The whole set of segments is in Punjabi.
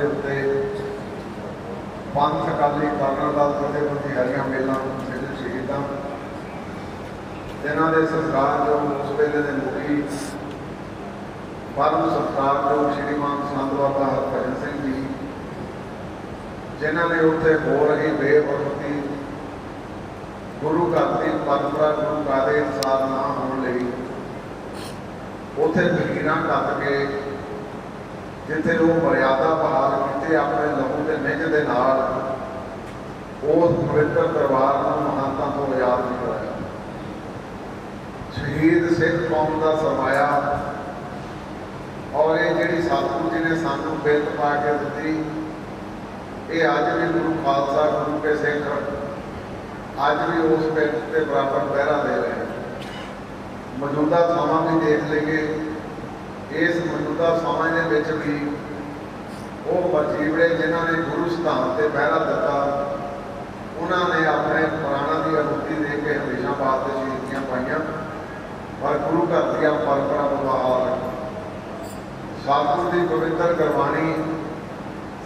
ਦੇ ਉੱਤੇ ਪੰਥ ਅਕਾਲੀ ਕਾਰਨ ਦਲ ਜਥੇਬੰਦੀ ਹਰੀਆਂ ਮੇਲਾਂ ਸਿੰਘ ਸ਼ਹੀਦਾਂ। ਜਿਨ੍ਹਾਂ ਦੇ ਸੰਸਕਾਰ ਜੋ ਉਸ ਵੇਲੇ ਦੇ ਮੁਖੀ ਪਰਮ ਸਤਿਕਾਰਯੋਗ ਸ਼੍ਰੀਮਾਨ ਸੰਤ ਬਾਬਾ ਸਿੰਘ ਜੀ, ਜਿਨ੍ਹਾਂ ਨੇ ਉੱਥੇ ਹੋ ਰਹੀ ਬੇਵਕਤੀ ਗੁਰੂ ਘਰ ਦੀ ਪਰੰਪਰਾ ਗੁਰੂ ਘਰ ਦੇ ਨਾ ਹੋਣ ਲਈ ਉੱਥੇ ਜ਼ਮੀਰਾਂ ਕੱਟ ਕੇ ਜਿੱਥੇ ਉਹ ਮਰਿਆਦਾ ਬਹਾਲ ਕੀਤੇ ਆਪਣੇ ਲਹੂ ਦੇ ਨਿੱਜ ਦੇ ਨਾਲ, ਉਸ ਪਵਿੱਤਰ ਦਰਬਾਰ ਨੂੰ ਮਹਾਨਤਾ ਤੋਂ ਯਾਦ ਨਹੀਂ ਸ਼ਹੀਦ ਸਿੱਖ ਕੌਮ ਦਾ ਸਰਮਾਇਆ ਔਰ ਇਹ ਜਿਹੜੀ ਸਤਿਗੁਰੂ ਜੀ ਨੇ ਸਾਨੂੰ ਬਿਰਤ ਪਾ ਕੇ ਦਿੱਤੀ, ਇਹ ਅੱਜ ਵੀ ਗੁਰੂ ਖਾਲਸਾ ਗੁਰੂ ਕੇ ਸਿੱਖ ਅੱਜ ਵੀ ਉਸ ਬਿਰਤ ਤੇ ਬਰਾਬਰ ਪਹਿਰਾ ਦੇ ਰਹੇ ਮੌਜੂਦਾ ਸਮਾਂ ਵੀ ਦੇਖ ਲਈਏ, ਇਸ ਮੌਜੂਦਾ ਸਮੇਂ ਦੇ ਵਿੱਚ ਵੀ ਉਹ ਵਜੀਵੜੇ ਜਿਨ੍ਹਾਂ ਨੇ ਗੁਰੂ ਸਥਾਨ ਤੇ ਪਹਿਰਾ ਦਿੱਤਾ, ਉਹਨਾਂ ਨੇ ਆਪਣੇ ਪ੍ਰਾਣਾਂ ਦੀ ਅਹੁਤੀ ਦੇ ਕੇ ਹਮੇਸ਼ਾ ਵਾਸਤੇ ਸ਼ਹੀਦੀਆਂ ਪਾਈਆਂ, ਪਰ ਗੁਰੂ ਘਰ ਦੀਆਂ ਪਰੰਪਰਾ ਬਹਾਲ ਰੱਖਿਆ ਦੀ ਪਵਿੱਤਰ ਗੁਰਬਾਣੀ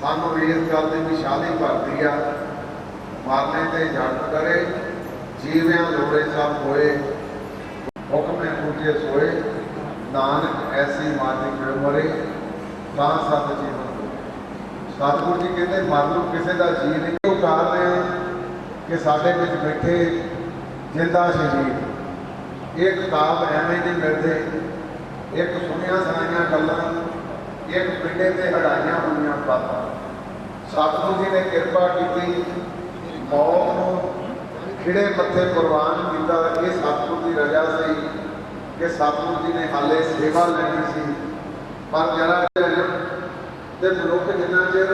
ਸਾਨੂੰ ਇਸ ਗੱਲ ਦੀ ਵਿਸ਼ਾਲੀ ਭਰਦੀ ਆ, ਮਾਰਨੇ ਤੇ ਜੱਟ ਕਰੇ, ਜੀਵਿਆਂ ਲੋੜੇ ਸਭ ਹੋਏ, ਹੁਕਮ ਹੈ ਪੂਜੇ ਸੋਏ, ਨਾਨਕ ਐਸੀ ਮਾਤੀ ਕਿਉ ਮਰੇ, ਤਾਂ ਸਤ ਜੀਵਨ ਸਤਿਗੁਰੂ ਜੀ ਕਹਿੰਦੇ ਮਰ ਲਓ ਕਿਸੇ ਦਾ ਜੀ ਨਹੀਂ, ਉਹ ਕਾਰਨ ਹੈ ਕਿ ਸਾਡੇ ਵਿੱਚ ਬੈਠੇ ਜਿੰਦਾ ਸ਼ਹੀਦ। ਇਹ ਕਿਤਾਬ ਐਵੇਂ ਨਹੀਂ ਮਿਲਦੇ। ਇੱਕ ਸੁਣੀਆਂ ਸੁਣਾਈਆਂ ਗੱਲਾਂ, ਇੱਕ ਪਿੰਡੇ ਤੇ ਹੜਾਈਆਂ ਹੋਈਆਂ ਬਾਤਾਂ। ਸਤਿਗੁਰੂ ਜੀ ਨੇ ਕਿਰਪਾ ਕੀਤੀ, ਮੌਤ ਨੂੰ ਖਿੜੇ ਮੱਥੇ ਕੁਰਬਾਨ ਕੀਤਾ, ਇਹ ਸਤਿਗੁਰੂ ਦੀ ਰਜ਼ਾ ਸੀ ਕਿ ਸਤਿਗੁਰੂ ਜੀ ਨੇ ਹਾਲੇ ਸੇਵਾ ਲੈਣੀ ਸੀ। ਪਰ ਜਰਾ ਤੇ ਮਨੁੱਖ ਜਿੰਨਾ ਚਿਰ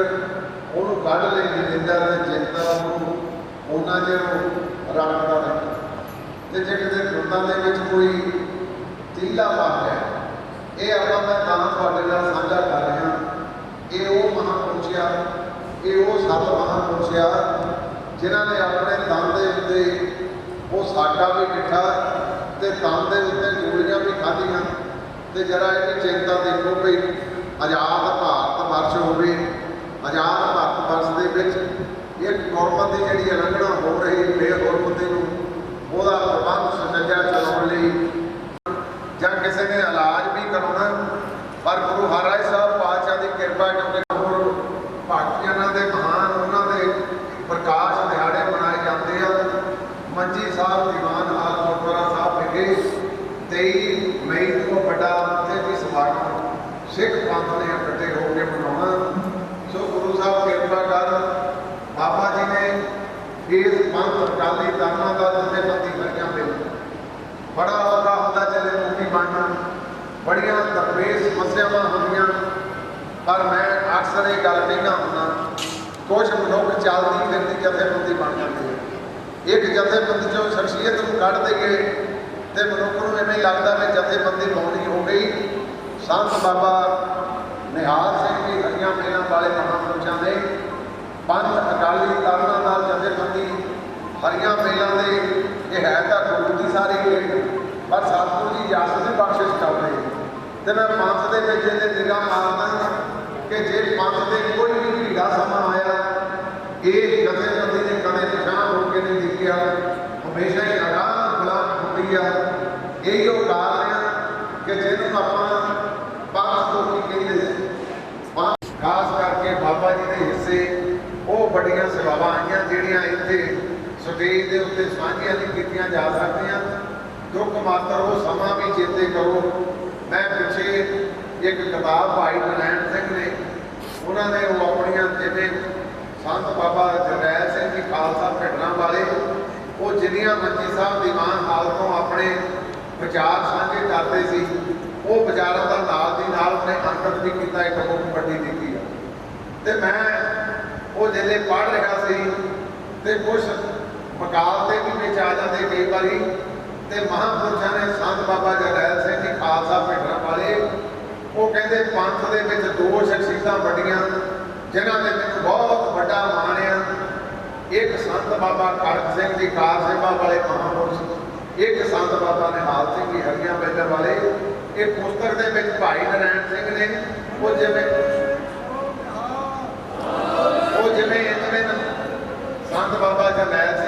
ਉਹਨੂੰ ਕੱਢ ਲੈ ਨਹੀਂ ਦਿੰਦਾ ਤੇ ਚਿੰਤਾ ਨੂੰ ਉਹਨਾਂ ਚਿਰ ਉਹ ਰੱਖਦਾ ਨਹੀਂ ਤੇ ਜੇ ਕਿਤੇ ਦੁੱਤਾਂ ਦੇ ਵਿੱਚ ਕੋਈ ਤੀਲਾ ਪਾ ਇਹ ਆਪਾਂ ਮੈਂ ਤਾਂ ਤੁਹਾਡੇ ਨਾਲ ਸਾਂਝਾ ਕਰ ਰਿਹਾ ਇਹ ਉਹ ਮਹਾਂਪੁਰਸ਼ਿਆ, ਇਹ ਉਹ ਸੱਤ ਮਹਾਂਪੁਰਸ਼ਿਆ ਜਿਨ੍ਹਾਂ ਨੇ ਆਪਣੇ ਤਨ ਦੇ ਉੱਤੇ ਉਹ ਸਾਡਾ ਵੀ ਮਿੱਠਾ ਤੇ ਤਨ ਦੇ ਉੱਤੇ ਗੋਲੀਆਂ ਵੀ ਖਾਧੀਆਂ। ਤੇ ਜਰਾ ਇਹਦੀ ਚਿੰਤਾ ਦੇਖੋ ਵੀ ਆਜ਼ਾਦ ਭਾਰਤ ਵਰਸ਼ ਹੋਵੇ ਆਜ਼ਾਦ ਭਾਰਤ ਵਰਸ਼ ਦੇ ਵਿੱਚ ਇੱਕ ਗੁਰਮਤ ਦੀ ਜਿਹੜੀ ਉਲੰਘਣਾ ਹੋ ਰਹੀ ਬੇਗੁਰਮਤੀ ਨੂੰ, ਉਹਦਾ ਪ੍ਰਬੰਧ ਸੁਚੱਜਾ ਚਲਾਉਣ ਲਈ ਜਾਂ ਕਿਸੇ ਨੇ ਇਲਾਜ ਵੀ ਕਰਾਉਣਾ ਪਰ ਗੁਰੂ ਹਰਿਰਾਏ ਸਾਹਿਬ ਪਾਤਸ਼ਾਹ ਦੀ ਕਿਰਪਾ ਕਿਉਂਕਿ ਹੋਰ ਭਾਗੀਆਂ ਦੇ ਮਹਾਨ ਉਹਨਾਂ ਦੇ ਪ੍ਰਕਾਸ਼ ਦਿਹਾੜੇ ਮਨਾਏ ਜਾਂਦੇ ਆ ਮੰਜੀ ਸਾਹਿਬ ਦੀਵਾਨ ਹਾਲ ਗੁਰਦੁਆਰਾ ਸਾਹਿਬ ਵਿਖੇ 23 ਮਈ ਨੂੰ ਵੱਡਾ ਉੱਥੇ ਵੀ ਸਮਾਗਮ ਸਿੱਖ ਪੰਥ ਨੇ ਇਕੱਠੇ ਹੋ ਕੇ ਮਨਾਉਣਾ ਸੋ ਗੁਰੂ ਸਾਹਿਬ ਕਿਰਪਾ ਕਰ ਬਾਬਾ ਜੀ ਨੇ ਇਸ ਪੰਥ ਅਕਾਲੀ ਦਾ ਜਥੇਬੰਦੀ ਕਰੀਆਂ ਮਿਲ ਬੜਾ ਔਖਾ ਹੁੰਦਾ ਚੱਲੇ ਮੁਖੀ ਬਣਨਾ। ਬੜੀਆਂ ਦਰਵੇਸ਼ ਸਮੱਸਿਆਵਾਂ ਹੁੰਦੀਆਂ ਪਰ ਮੈਂ ਅਕਸਰ ਇਹ ਗੱਲ ਕਹਿੰਦਾ ਹੁੰਦਾ ਕੁਝ ਮਨੁੱਖ ਚੱਲਦੀ ਫਿਰਦੀ ਜਥੇਬੰਦੀ ਬਣ ਜਾਂਦੇ ਇੱਕ ਜਥੇਬੰਦੀ ਚੋਂ ਸ਼ਖਸੀਅਤ ਨੂੰ ਕੱਢ ਦੇਈਏ ਤੇ ਮਨੁੱਖ ਨੂੰ ਐਵੇਂ ਲੱਗਦਾ ਵੀ ਜਥੇਬੰਦੀ ਪਾਉਣੀ ਹੋ ਗਈ ਸੰਤ ਬਾਬਾ ਨਿਹਾਲ ਸਿੰਘ ਜੀ ਹਰੀਆਂ ਮੇਲਾਂ ਵਾਲੇ ਮਹਾਂਪੁਰਸ਼ਾਂ ਨੇ ਪੰਜ ਅਕਾਲੀ ਦਲਾਂ ਨਾਲ ਜਥੇਬੰਦੀ ਹਰੀਆਂ ਮੇਲਾਂ ਦੇ ਇਹ ਹੈ ਤਾਂ ਗੁਰੂ ਦੀ ਸਾਰੀ ਖੇਡ। ਪਰ ਸਤਿਗੁਰੂ ਦੀ ਇਜਾਜ਼ਤ ਦੀ ਬਖਸ਼ਿਸ਼ ਕਰਦੇ ਤੇ ਮੈਂ ਪੰਥ ਦੇ ਵਿੱਚ ਇਹਦੇ ਨਿਗਾਹ ਮਾਰਦਾ ਕਿ ਜੇ ਪੰਥ ਦੇ ਕੋਈ ਵੀ ਭੀੜਾ ਸਮਾਂ ਆਇਆ, ਇਹ ਜਥੇਬੰਦੀ ਨੇ ਕਦੇ ਨਿਸ਼ਾਨ ਹੋ ਕੇ ਨਹੀਂ ਦਿਖਿਆ। ਹਮੇਸ਼ਾ ਹੀ ਆਰਾਮ ਗੁਲਾਮ ਹੁੰਦੀ ਆ। ਇਹੀ ਉਹ ਕਾਰਨ ਆ ਕਿ ਜਿਹਨੂੰ ਆਪਾਂ ਪੰਥ ਤੋਂ ਕੀ ਕਹਿੰਦੇ ਆ? ਖਾਸ ਕਰਕੇ ਬਾਬਾ ਜੀ ਦੇ ਹਿੱਸੇ ਉਹ ਵੱਡੀਆਂ ਸੇਵਾਵਾਂ ਆਈਆਂ ਜਿਹੜੀਆਂ ਸਟੇਜ ਦੇ ਉੱਤੇ ਸਾਂਝੀਆਂ ਨਹੀਂ ਕੀਤੀਆਂ ਜਾ ਸਕਦੀਆਂ। ਦੁੱਖ ਮਾਤਰ ਉਹ ਸਮਾਂ ਵੀ ਚੇਤੇ ਕਰੋ। ਮੈਂ ਪਿੱਛੇ ਇੱਕ ਕਿਤਾਬ ਭਾਈ ਨਰੈਣ ਸਿੰਘ ਨੇ, ਉਹਨਾਂ ਨੇ ਉਹ ਆਪਣੀਆਂ ਜਿਵੇਂ ਸੰਤ ਬਾਬਾ ਜਰਨੈਲ ਸਿੰਘ ਜੀ ਖਾਲਸਾ ਘਟਨਾ ਵਾਲੇ, ਉਹ ਜਿੰਨੀਆਂ ਮੰਜੀ ਸਾਹਿਬ ਦੀਵਾਨ ਹਾਲ ਤੋਂ ਆਪਣੇ ਵਿਚਾਰ ਸਾਂਝੇ ਕਰਦੇ ਸੀ, ਉਹ ਵਿਚਾਰਾਂ ਦਾ ਨਾਲ ਦੀ ਨਾਲ ਉਹਨੇ ਅੰਕਿਤ ਵੀ ਕੀਤਾ, ਇੱਕ ਬੁੱਕ ਵੱਡੀ ਦਿੱਤੀ ਆ ਤੇ ਮੈਂ ਉਹ ਜਿਹੜੇ ਪੜ੍ਹ ਰਿਹਾ ਸੀ, ਤੇ ਕੁਝ ਮਕਾਲ ਤੇ ਵੀ ਵਿੱਚ ਆ ਜਾਂਦੇ ਕਈ ਵਾਰੀ। ਤੇ ਮਹਾਪੁਰਸ਼ਾਂ ਨੇ ਸੰਤ ਬਾਬਾ ਜਰਨੈਲ ਸਿੰਘ ਜੀ ਖਾਲਸਾ ਭੇਡਾਂ ਵਾਲੇ, ਉਹ ਕਹਿੰਦੇ ਪੰਥ ਦੇ ਵਿੱਚ ਦੋ ਸ਼ਖਸੀਅਤਾਂ ਵੱਡੀਆਂ, ਜਿਨ੍ਹਾਂ ਦੇ ਵਿੱਚ ਬਹੁਤ ਵੱਡਾ ਮਾਣ ਆ। ਇੱਕ ਸੰਤ ਬਾਬਾ ਕਰਤ ਸਿੰਘ ਜੀ ਕਾਰ ਸੇਵਾ ਵਾਲੇ ਮਹਾਪੁਰਸ਼, ਇੱਕ ਸੰਤ ਬਾਬਾ ਨਿਹਾਲ ਸਿੰਘ ਜੀ ਹਰੀਆਂ ਬੈਲਰ ਵਾਲੇ, ਇਹ ਪੁਸਤਕ ਦੇ ਵਿੱਚ ਭਾਈ ਨਰੈਣ ਸਿੰਘ ਨੇ, ਉਹ ਜਿਵੇਂ ਉਹ ਜਿਵੇਂ ਇਹਨਾਂ ਸੰਤ ਬਾਬਾ ਜਰਨੈਲ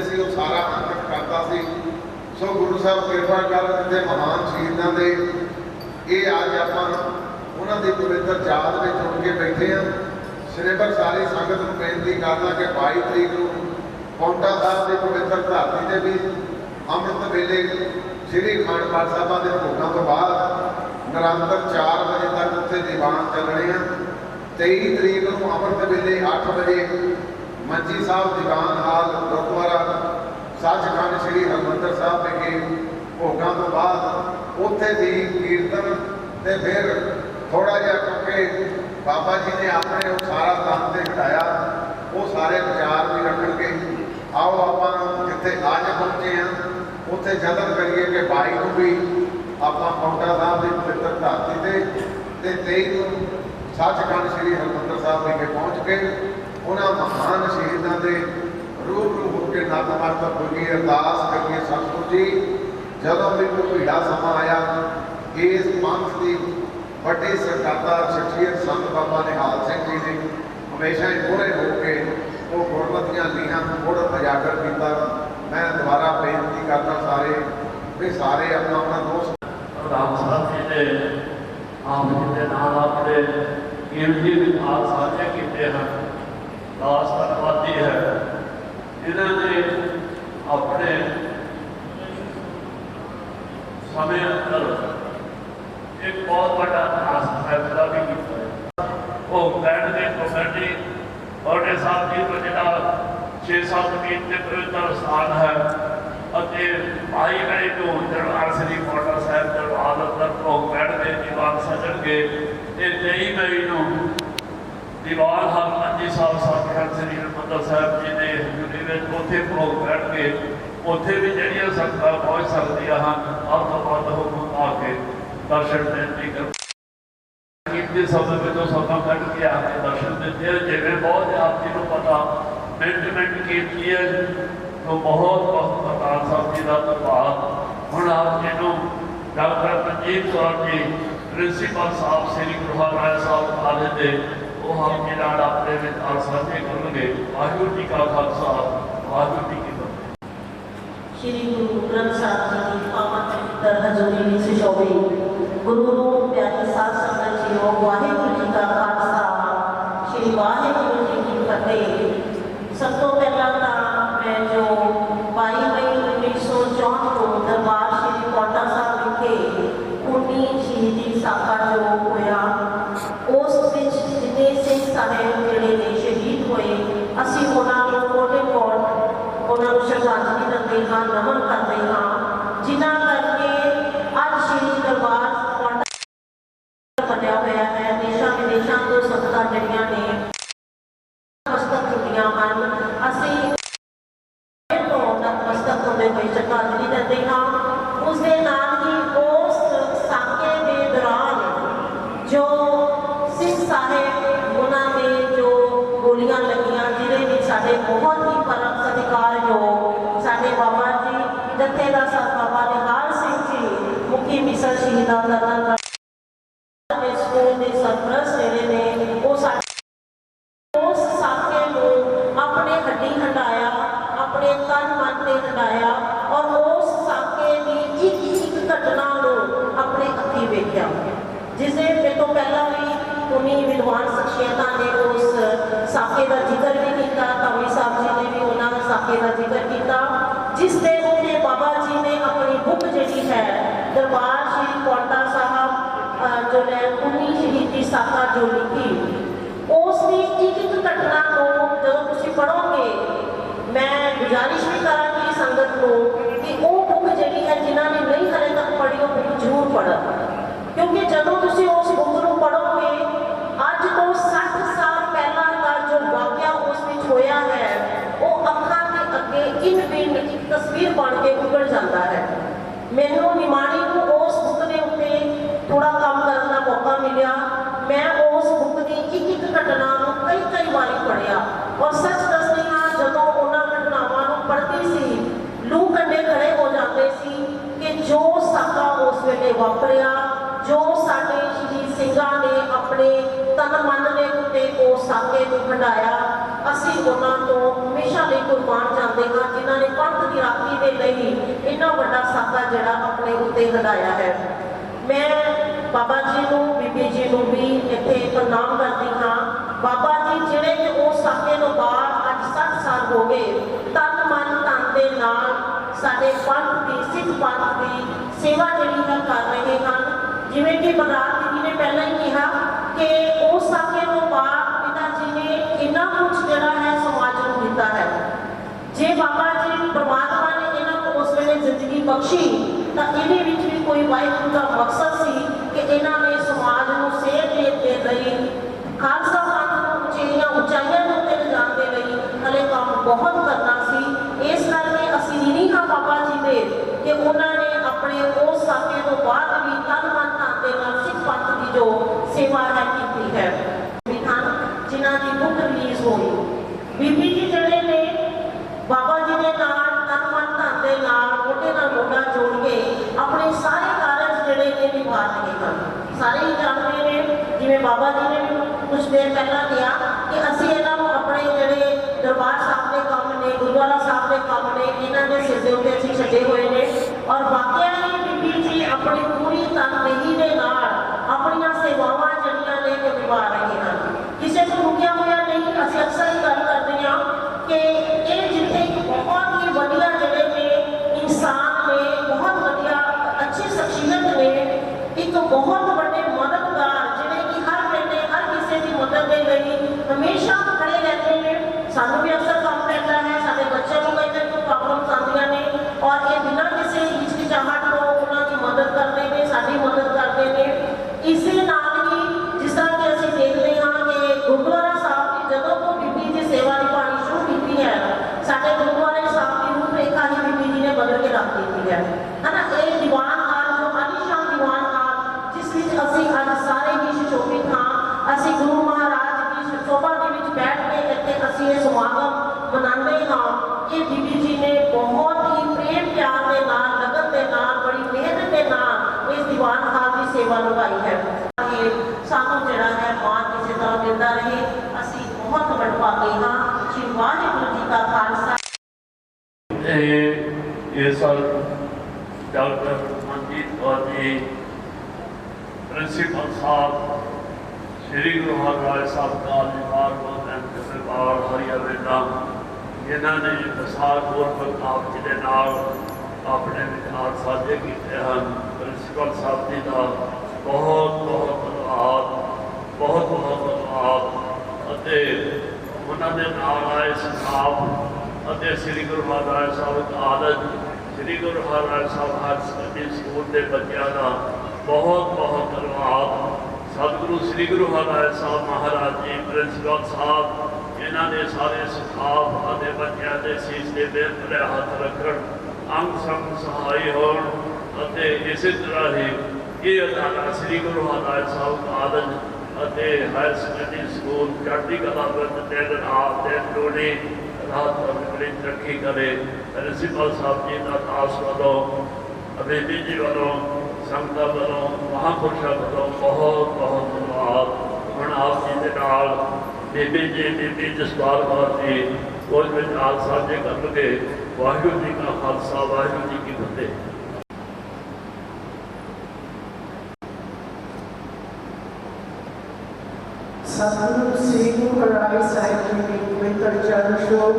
ਹੁੰਦੇ ਸੀ, ਉਹ ਸਾਰਾ ਅੰਕਟ ਕਰਦਾ ਸੀ। ਸੋ ਗੁਰੂ ਸਾਹਿਬ ਕਿਰਪਾ ਕਰਨ ਤੇ ਮਹਾਨ ਸ਼ਹੀਦਾਂ ਦੇ, ਇਹ ਅੱਜ ਆਪਾਂ ਉਹਨਾਂ ਦੀ ਪਵਿੱਤਰ ਯਾਦ ਵਿੱਚ ਜੁੜ ਕੇ ਬੈਠੇ ਹਾਂ। ਸ਼੍ਰੀਬਰ ਸਾਰੀ ਸੰਗਤ ਨੂੰ ਬੇਨਤੀ ਕਰਦਾ ਕਿ 22 ਤਰੀਕ ਨੂੰ ਪੌਂਟਾ ਸਾਹਿਬ ਦੀ ਪਵਿੱਤਰ ਧਰਤੀ ਤੇ ਵੀ ਅੰਮ੍ਰਿਤ ਵੇਲੇ ਸ੍ਰੀ ਅਖੰਡ ਪਾਠ ਸਾਹਿਬਾਂ ਦੇ ਭੋਗਾਂ ਤੋਂ ਬਾਅਦ ਨਿਰੰਤਰ 4 ਵਜੇ ਤੱਕ ਉੱਥੇ ਦੀਵਾਨ ਚੱਲਣੇ ਆ। 23 ਤਰੀਕ ਨੂੰ ਅੰਮ੍ਰਿਤ ਵੇਲੇ 8 ਵਜੇ ਮੰਜੀ ਸਾਹਿਬ ਦੀਵਾਨ ਹਾਲ ਗੁਰਦੁਆਰਾ ਸੱਚਖੰਡ ਸ੍ਰੀ ਹਰਿਮੰਦਰ ਸਾਹਿਬ ਵਿਖੇ ਭੋਗਾਂ ਤੋਂ ਬਾਅਦ ਉੱਥੇ ਦੀ ਕੀਰਤਨ ਤੇ ਫਿਰ ਥੋੜਾ ਜਿਹਾ ਕਿਉਂਕਿ ਬਾਬਾ ਜੀ ਨੇ ਆਪਣੇ ਉਹ ਸਾਰਾ ਤਨ ਤੇ ਘਟਾਇਆ ਉਹ ਸਾਰੇ ਵਿਚਾਰ ਵੀ ਰੱਖਣਗੇ। ਆਓ ਆਪਾਂ ਜਿੱਥੇ ਅੱਜ ਪਹੁੰਚੇ ਹਾਂ, ਉੱਥੇ ਯਤਨ ਕਰੀਏ ਕਿ ਬਾਈ ਨੂੰ ਵੀ ਆਪਾਂ ਪੌਂਟਾ ਸਾਹਿਬ ਦੀ ਪਵਿੱਤਰ ਧਰਤੀ ਤੇ ਤੇ 23 ਨੂੰ ਸੱਚਖੰਡ ਸ੍ਰੀ ਹਰਿਮੰਦਰ ਸਾਹਿਬ ਵਿਖੇ ਪਹੁੰਚ ਕੇ ਉਹਨਾਂ ਮਹਾਨ ਸ਼ਹੀਦਾਂ ਦੇ ਰੂਪ ਨੂੰ ਹੋ ਕੇ ਨਤਮਸਤਕ ਹੋ ਕੇ ਅਰਦਾਸ ਕਰੀਏ ਸਤਿਗੁਰੂ ਜੀ। ਜਦੋਂ ਵੀ ਕੋਈ ਭੀੜਾ ਸਮਾਂ ਆਇਆ, ਇਸ ਪੰਥ ਦੀ ਵੱਡੇ ਸਰਦਾਤਾ ਸ਼ਖਸੀਅਤ ਸੰਤ ਬਾਬਾ ਨਿਹਾਲ ਸਿੰਘ ਜੀ ਨੇ ਹਮੇਸ਼ਾ ਹੀ ਮੋਹਰੇ ਹੋ ਕੇ ਉਹ ਗੁਰਮਤੀਆਂ ਲੀਹਾਂ ਨੂੰ ਮੁੜ ਉਜਾਗਰ ਕੀਤਾ। ਮੈਂ ਦੁਬਾਰਾ ਬੇਨਤੀ ਕਰਦਾ ਸਾਰੇ, ਵੀ ਸਾਰੇ ਆਪਣਾ ਆਪਣਾ ਦੋਸਤ ਰਾਮ ਸਾਹਿਬ ਜੀ ਦੇ ਆਪ ਜੀ ਦੇ ਨਾਲ ਆਪਣੇ ਕੀਮਤੀ ਵਿਚਾਰ ਸਾਂਝੇ ਕੀਤੇ ਹਨ। ਦਾਸ ਧੰਨਵਾਦੀ ਹੈ। ਇਹਨਾਂ ਨੇ ਆਪਣੇ ਸਮੇਂ ਅੰਦਰ ਇੱਕ ਬਹੁਤ ਵੱਡਾ ਦਾਸ ਫੈਸਲਾ ਵੀ ਕੀਤਾ ਹੈ। ਉਹ ਬੈਠ ਕੇ ਕਮੇਟੀ ਔਰਡੇ ਸਾਹਿਬ ਜੀ ਤੋਂ ਜਿਹੜਾ 6-7 ਮੀਟ ਦੇ ਪਵਿੱਤਰ ਸਥਾਨ ਹੈ ਅਤੇ ਭਾਈ ਗਏ ਤੋਂ ਦਰਬਾਰ ਸ੍ਰੀ ਕੋਟਾ ਸਾਹਿਬ ਦਰਬਾਰ ਅੰਦਰ ਭੋਗ ਬੈਠ ਕੇ ਦੀਵਾਨ ਸਜਣਗੇ। ਇਹ 23 ਮਈ ਨੂੰ ਦੀਵਾਨ ਹਰਮੰਦੀ ਸਾਹਿਬ ਸਤਿਗੁਰ ਸ੍ਰੀ ਹਰਿਮੰਦਰ ਸਾਹਿਬ ਜੀ ਦੇ ਹਜ਼ੂਰੀ ਵਿੱਚ ਉੱਥੇ ਭੋਗ ਬੈਠ ਕੇ ਉੱਥੇ ਵੀ ਜਿਹੜੀਆਂ ਸੰਗਤਾਂ ਪਹੁੰਚ ਸਕਦੀਆਂ ਹਨ ਆਪ ਤੋਂ ਵੱਧ ਹੁਕਮ ਆ ਕੇ ਦਰਸ਼ਨ ਬੇਨਤੀ ਕਰ ਕੀਮਤੀ ਸਭ ਵਿੱਚੋਂ ਸਭਾ ਕੱਢ ਕੇ ਆ ਕੇ ਦਰਸ਼ਨ ਦਿੱਤੇ ਜਿਵੇਂ ਬਹੁਤ ਆਪ ਜੀ ਨੂੰ ਪਤਾ, ਮਿੰਟ ਮਿੰਟ ਕੀਤੀ ਹੈ ਤੋਂ ਬਹੁਤ ਬਹੁਤ ਪ੍ਰਧਾਨ ਸਾਹਿਬ ਜੀ ਦਾ ਧੰਨਵਾਦ। ਹੁਣ ਆਪ ਜੀ ਨੂੰ ਡਾਕਟਰ ਮਨਜੀਤ ਕੌਰ ਜੀ, ਪ੍ਰਿੰਸੀਪਲ ਸਾਹਿਬ ਸ੍ਰੀ ਗੁਰੂ ਹਰਿਰਾਏ ਸਾਹਿਬ ਕਾਲਜ ਦੇ ਉਹ ਆਪ ਜੀ ਨਾਲ ਆਪਣੇ ਵਿੱਚ ਸਾਂਝੇ ਕਰਨਗੇ ਵਾਹਿਗੁਰੂ ਜੀ ਕਾ ਖਾਲਸਾ ਵਾਹਿਗੁਰੂ ਜੀ ਕੀ ਫਤਿਹ ਸ਼੍ਰੀ ਗੁਰੂ ਗ੍ਰੰਥ ਸਾਹਿਬ ਜੀ ਦੀ ਪਾਵਨ ਪਵਿੱਤਰ ਹਜ਼ੂਰੀ ਵਿੱਚ ਸ਼ੋਭੇ ਗੁਰੂ ਨੂੰ ਪਿਆਰੀ ਸਾਧ ਸੰਗਤ ਜੀਓ ਵਾਹਿਗੁਰੂ ਜੀ ਕਾ ਖਾਲਸਾ ਸ਼੍ਰੀ ਵਾਹਿਗੁਰੂ ਜੀ ਕੀ ਫਤਿਹ ਸਭ ਤੋਂ ਪਹਿਲਾਂ ਤਾਂ ਮੈਂ ਜੋ 22 ਮਈ 1964 ਨੂੰ ਦਰਬਾਰ ਸ਼੍ਰੀ ਕੋਟਾ ਸਾਹਿਬ ਵਿਖੇ 19 ਸ਼ਹੀਦੀ ਸਾਖਾ ਜੋ ਹੋਇਆ ਉਸ ਵਿੱਚ ਜਿੰਨੇ ਸਿੰਘ ਸਾਹਿਬ ਜਿਹੜੇ ਨੇ ਸ਼ਹੀਦ ਹੋਏ ਅਸੀਂ ਉਹਨਾਂ ਨੂੰ ਕੋਟੇ ਕੋਟ ਉਹਨਾਂ ਨੂੰ ਸ਼ਰਧਾਂਜਲੀ ਦਿੰਦੇ ਨੇ ਆਪਣੀ ਬੁੱਕ ਜਿਹੜੀ ਹੈ ਦਰਬਾਰ ਸ਼੍ਰੀ ਕੋਟਾ ਸਾਹਿਬ ਅਹ, ਜੋ ਹੈ 19 ਸ਼ਹੀਦੀ ਸਾਖਾ ਜੋ ਲਿਖੀ ਉਸ ਦੀ ਇੱਕ ਇੱਕ ਘਟਨਾ ਨੂੰ ਜਦੋਂ ਤੁਸੀਂ ਪੜ੍ਹੋਗੇ ਮੈਂ ਗੁਜ਼ਾਰਿਸ਼ ਵੀ ਕਰਾਂਗੀ ਸੰਗਤ ਨੂੰ ਕਿ ਉਹ ਬੁੱਕ ਜਿਹੜੀ ਹੈ ਜਿਨ੍ਹਾਂ ਨੇ ਨਹੀਂ ਹਲੇ ਤੱਕ ਪੜ੍ਹੀ ਉਹ ਬੁੱਕ ਜ਼ਰੂਰ ਪੜ੍ਹਨ ਕਿਉਂਕਿ ਜਦੋਂ ਤੁਸੀਂ ਉਸ ਬੁੱਕ ਨੂੰ ਪੜ੍ਹੋਗੇ ਅੱਜ ਤੋਂ 60 ਸਾਲ ਪਹਿਲਾਂ ਦਾ ਜੋ ਵਾਕਿਆ ਉਸ ਵਿੱਚ ਹੋਇਆ ਹੈ ਉਹ ਅੱਖਾਂ ਦੇ ਅੱਗੇ ਇਨ ਬਿਨ ਇੱਕ ਮੈਨੂੰ ਨਿਮਾਣੀ ਨੂੰ ਉਸ ਬੁੱਕ ਦੇ ਉੱਤੇ ਥੋੜਾ ਕੰਮ ਕਰਨ ਦਾ ਮੌਕਾ ਮਿਲਿਆ। ਮੈਂ ਉਸ ਬੁੱਕ ਦੀ ਇੱਕ ਇੱਕ ਘਟਨਾ ਨੂੰ ਕਈ ਕਈ ਵਾਰੀ ਪੜ੍ਹਿਆ। ਔਰ ਸੱਚ ਦੱਸਦੀ ਹਾਂ, ਜਦੋਂ ਉਹਨਾਂ ਘਟਨਾਵਾਂ ਨੂੰ ਪੜ੍ਹਦੀ ਸੀ, ਲੂ ਕੰਡੇ ਖੜੇ ਹੋ ਜਾਂਦੇ ਸੀ ਕਿ ਜੋ ਸਾਕਾ ਉਸ ਵੇਲੇ ਵਾਪਰਿਆ, ਜੋ ਸਾਡੇ ਸ਼ਹੀਦ ਸਿੰਘਾਂ ਨੇ ਆਪਣੇ ਤਨ ਮਨ ਦੇ ਉੱਤੇ ਉਸ ਸਾਕੇ ਨੂੰ ਹੰਡਾਇਆ ਅਸੀਂ ਉਹਨਾਂ ਤੋਂ ਹਮੇਸ਼ਾ ਲਈ ਕੁਰਬਾਨ ਜਾਂਦੇ ਹਾਂ, ਜਿਨ੍ਹਾਂ ਨੇ ਪੰਥ ਦੀ ਰਾਖੀ ਦੇ ਲਈ ਇੰਨਾ ਵੱਡਾ ਸਾਕਾ ਜਿਹੜਾ ਆਪਣੇ ਉੱਤੇ ਹੰਡਾਇਆ ਹੈ। ਮੈਂ ਬਾਬਾ ਜੀ ਨੂੰ, ਬੀਬੀ ਜੀ ਨੂੰ ਵੀ ਇੱਥੇ ਪ੍ਰਣਾਮ ਕਰਦੀ ਹਾਂ। ਬਾਬਾ ਜੀ, ਜਿਹੜੇ ਕਿ ਉਸ ਸਾਕੇ ਤੋਂ ਬਾਅਦ ਅੱਜ 60 ਸਾਲ ਹੋ ਗਏ, ਤਨ ਮਨ ਧਨ ਦੇ ਨਾਲ ਸਾਡੇ ਪੰਥ ਦੀ, ਸਿੱਖ ਪੰਥ ਦੀ ਸੇਵਾ ਜਿਹੜੀ ਹੈ ਕਰ ਰਹੇ ਹਨ। ਜਿਵੇਂ ਕਿ ਬਲਰਾਜ ਜੀ ਨੇ ਪਹਿਲਾਂ ਹੀ ਕਿਹਾ ਕਿ ਉਸ ਸਾਕੇ ਤੋਂ ਬਾਅਦ ਪਿਤਾ ਜੀ ਨੇ ਇੰਨਾ ਕੁਝ ਜਿਹੜਾ ਹੈ ਸਮਾਜ ਨੂੰ ਦਿੱਤਾ ਹੈ। ਜੇ ਬਾਬਾ ਜੀ ਪਰਮਾਤਮਾ ਨੂੰ ਉਸ ਵੇਲੇ ਜ਼ਿੰਦਗੀ ਬਖਸ਼ੀ ਤਾਂ ਇਹਦੇ ਵਿੱਚ ਵੀ ਕੋਈ ਵਾਹਿਗੁਰੂ ਦਾ ਮਕਸਦ ਸੀ ਕਿ ਇਹਨਾਂ ਨੇ ਸਮਾਜ ਨੂੰ ਸੇਧ ਦੇ ਦੇ ਲਈ ਖਾਲਸਾ ਪੰਥ ਨੂੰ ਉਚੇਰੀਆਂ ਉਚਾਈਆਂ ਦੇ ਉੱਤੇ ਲਿਜਾਣ ਦੇ ਲਈ ਹਲੇ ਕੰਮ ਬਹੁਤ ਕਰਨਾ ਸੀ ਇਸ ਕਰਕੇ ਅਸੀਂ ਰਿਣੀ ਹਾਂ ਬਾਬਾ ਜੀ ਦੇ ਕਿ ਉਹਨਾਂ ਨੇ ਆਪਣੇ ਉਸ ਸਾਕੇ ਤੋਂ ਬਾਅਦ ਵੀ ਤਨ ਮਨ ਧਨ ਦੇ ਨਾਲ ਸਿੱਖ ਪੰਥ ਦੀ ਜੋ ਸੇਵਾ ਹੈ ਕੀਤੀ ਹੈ ਵੀ ਹਨ ਜਿਨ੍ਹਾਂ ਦੀ ਬੁੱਕ ਰਿਲੀਜ਼ ਹੋਈ ਬੀਬੀ ਜੀ ਜਿਹੜੇ ਨੇ ਬਾਬਾ ਜੀ ਦੇ ਨਾਲ ਤਨ ਮਨ ਧਨ ਦੇ ਨਾਲ ਮੋਢੇ ਨਾਲ ਜੋੜ ਕੇ ਆਪਣੇ ਸਾਰੇ ਕਾਰਜ ਜਿਹੜੇ ਨੇ, ਨਿਭਾ ਰਹੇ ਹਨ ਸਾਰੇ ਹੀ ਜਾਣਦੇ ਨੇ, ਜਿਵੇਂ ਬਾਬਾ ਜੀ ਨੇ ਕੁਝ ਦੇਰ ਪਹਿਲਾਂ ਕਿਹਾ ਕਿ ਅਸੀਂ ਇਹਨਾਂ ਨੂੰ ਆਪਣੇ ਜਿਹੜੇ ਦਰਬਾਰ ਸਾਹਿਬ ਦੇ ਕੰਮ ਨੇ, ਗੁਰਦੁਆਰਾ ਸਾਹਿਬ ਦੇ ਕੰਮ ਨੇ, ਇਹਨਾਂ ਦੇ ਸਿਰ ਦੇ ਉੱਤੇ ਅਸੀਂ ਛੱਡੇ ਹੋਏ ਨੇ। ਔਰ ਵਾਕਿਆ ਹੀ ਬੀਬੀ ਜੀ ਆਪਣੀ ਪੂਰੀ ਤਨਦੇਹੀ ਦੇ ਨਾਲ ਆਪਣੀਆਂ ਸੇਵਾਵਾਂ ਜਿਹੜੀਆਂ ਨੇ, ਉਹ ਨਿਭਾ ਰਹੇ ਹਨ। ਕਿਸੇ ਤੋਂ ਰੁਕਿਆ ਹੋਇਆ ਨਹੀਂ, ਅਸੀਂ ਅਕਸਰ ਹੀ ਗੱਲ ਕਰਦੇ ਹਾਂ ਕਿ ਇਹ ਜਿੱਥੇ ਇੱਕ ਬਹੁਤ ਹੀ ਵਧੀਆ ਜਿਹੜੇ ਨੇ ਇਨਸਾਨ ਨੇ ਬਹੁਤ ਵਧੀਆ ਅੱਛੀ ਸ਼ਖਸੀਅਤ ਨੇ ਇੱਕ ਬਹੁਤ ਵੱਡੇ ਮਦਦਗਾਰ ਜਿਹੜੇ ਕਿ ਹਰ ਵੇਲੇ ਹਰ ਕਿਸੇ ਦੀ ਮਦਦ ਦੇ ਲਈ ਹਮੇਸ਼ਾ ਖੜੇ ਰਹਿੰਦੇ ਨੇ ਸਾਨੂੰ ਵੀ ਅਕਸਰ ਕੰਮ ਪੈਂਦਾ ਹੈ ਸਾਡੇ ਬੱਚਿਆਂ ਨੂੰ ਕਈ ਵਾਰ ਕੋਈ ਪ੍ਰੋਬਲਮਸ ਆਉਂਦੀਆਂ ਨੇ ਔਰ ਇਹ ਬਿਨਾਂ ਕਿਸੇ ਹਿਚਕਿਚਾਹਟ ਤੋਂ ਉਹਨਾਂ ਦੀ ਮਦਦ ਕਰਦੇ ਨੇ ਸਾਡੀ ਮਦਦ ਕਰਦੇ ਨੇ ਇਸੇ ਨਾਲ ਹੀ ਜਿਸ ਤਰ੍ਹਾਂ ਕਿ ਅਸੀਂ ਦੇਖਦੇ ਹਾਂ ਕਿ ਗੁਰਦੁਆਰਾ ਸਾਹਿਬ ਦੀ ਜਦੋਂ ਤੋਂ ਬੀਬੀ ਦੀ ਸੇਵਾ ਨਿਭਾਉਣੀ ਸ਼ੁਰੂ ਕੀਤੀ ਹੈ ਸਾਡੇ ਗੁਰਦੁਆਰੇ ਸਾਹਿਬ ਦੀ ਰੂਪਰੇਖਾ ਹੀ ਬੀਬੀ ਜੀ ਨੇ ਬਦਲ ਕੇ ਰੱਖ ਦਿੱਤੀ ਹੈ ਹਨਾ ਇਹ ਦੀਵਾਨ ਹਾਲ ਜੋ ਆਲੀਸ਼ਾਨ ਦੀਵਾਨ ਹਾਲ ਜਿਸ ਵਿੱਚ ਅਸੀਂ ਅੱਜ ਸਾਰੇ ਹੀ ਸੁਸ਼ੋਭਿਤ ਹਾਂ ਅਸੀਂ ਗੁਰੂ ਮਹਾਰਾਜ ਦੀ ਸ਼ੋਭਾ ਦੇ ਵਿੱਚ ਬੈਠ ਕੇ ਇੱਥੇ ਅਸੀਂ ਇਹ ਸਮਾਗਮ ਮਨਾਉਂਦੇ ਹਾਂ ਇਹ ਬੀਬੀ ਜੀ ਨੇ ਬਹੁਤ ਹੀ ਪ੍ਰੇਮ ਪਿਆਰ ਦੇ ਨਾਲ ਲਗਨ ਦੇ ਨਾਲ ਬੜੀ ਮਿਹਨਤ ਦੇ ਨਾਲ ਇਸ ਦੀਵਾਨ ਹਾਲ ਦੀ ਸੇਵਾ ਨਿਭਾਈ ਹੈ ਇਹ ਸਾਨੂੰ ਜਿਹੜਾ ਹੈ ਮਾਨ ਕਿਸੇ ਤਰ੍ਹਾਂ ਮਿਲਦਾ ਰਹੇ ਅਸੀਂ ਬਹੁਤ ਵਡਭਾਗੇ ਹਾਂ ਸ਼੍ਰੀ ਵਾਹਿਗੁਰੂ ਜੀ ਕਾ ਖਾਲਸਾ ਇਹ ਇਹ ਸਾਲ ਡਾਕਟਰ ਮਨਜੀਤ ਕੌਰ ਜੀ ਪ੍ਰਿੰਸੀਪਲ ਸਾਹਿਬ ਸ੍ਰੀ ਗੁਰੂ ਹਰਿਰਾਏ ਸਾਹਿਬ ਕਾਲਜ ਮਾਰਬਲ ਐਂਡ ਦਰਬਾਰ ਹਰੀਆਣਾ ਜਿਨ੍ਹਾਂ ਨੇ ਵਿਸਾਲ ਪੂਰਵਕ ਆਪ ਜੀ ਦੇ ਨਾਲ ਆਪਣੇ ਵਿਚਾਰ ਸਾਂਝੇ ਕੀਤੇ ਹਨ। ਪ੍ਰਿੰਸੀਪਲ ਸਾਹਿਬ ਜੀ ਦਾ ਬਹੁਤ ਬਹੁਤ ਧੰਨਵਾਦ, ਬਹੁਤ ਬਹੁਤ ਧੰਨਵਾਦ। ਅਤੇ ਉਹਨਾਂ ਦੇ ਨਾਲ ਆਏ ਸਟਾਫ ਅਤੇ ਸ੍ਰੀ ਗੁਰੂ ਮਹਾਰਾਜ ਸਾਹਿਬ ਆਦਤ Shri Guru Maharaj Sahib higher secondary school ਦੇ ਬੱਚਿਆਂ ਦਾ ਬਹੁਤ ਬਹੁਤ ਧੰਨਵਾਦ। ਸ੍ਰੀ ਗੁਰੂ ਹਰਿਰਾਏ ਸਾਹਿਬ ਮਹਾਰਾਜ ਜੀ, ਪ੍ਰਿੰਸੀਪਲ ਸਾਹਿਬ, ਇਹਨਾਂ ਦੇ ਸਾਰੇ ਸਟਾਫ ਅਤੇ ਬੱਚਿਆਂ ਦੇ ਸੀਸ ਦੇ ਬੇਪਰੇ ਹੱਥ ਰੱਖਣ, ਅੰਗ ਸੰਗ ਸਹਾਈ ਹੋਣ ਅਤੇ ਇਸੇ ਤਰ੍ਹਾਂ ਹੀ ਇਹ ਅਦਾਰਾ ਸ੍ਰੀ ਗੁਰੂ ਹਰਿਰਾਏ ਸਾਹਿਬ ਕਾਲਜ ਅਤੇ ਹਾਇਰ ਸੈਕੰਡਰੀ ਸਕੂਲ ਚੜ੍ਹਦੀ ਕਲਾ ਵਿੱਚ ਤੇ ਨਾਲ ਤੇ ਟੋਲੀ ਰਾਤ ਬੜੀ ਤਰੱਕੀ ਕਰੇ। ਪ੍ਰਿੰਸੀਪਲ ਸਾਹਿਬ ਜੀ ਦਾ ਖਾਸ ਵੱਲੋਂ ਅਬੇਬੀ ਜੀ ਵੱਲੋਂ, ਸੰਗਤਾਂ ਵੱਲੋਂ, ਮਹਾਂਪੁਰਸ਼ਾਂ ਵੱਲੋਂ ਬਹੁਤ ਬਹੁਤ ਧੰਨਵਾਦ ਹੁਣ ਆਪ ਜੀ ਦੇ ਨਾਲ ਬੀਬੀ ਜੀ, ਬੀਬੀ ਜਸਪਾਲ ਕੌਰ ਜੀ ਕੁਝ ਵਿਚਾਰ ਸਾਂਝੇ ਕਰਨਗੇ ਵਾਹਿਗੁਰੂ ਜੀ ਕਾ ਖਾਲਸਾ, ਵਾਹਿਗੁਰੂ ਜੀ ਕੀ ਫਤਿਹ। ਸਤਿਗੁਰੂ ਸ੍ਰੀ ਗੁਰੂ ਹਰਿਰਾਏ ਸਾਹਿਬ ਜੀ ਦੀ ਪਵਿੱਤਰ ਚਰਨ ਛੋਹ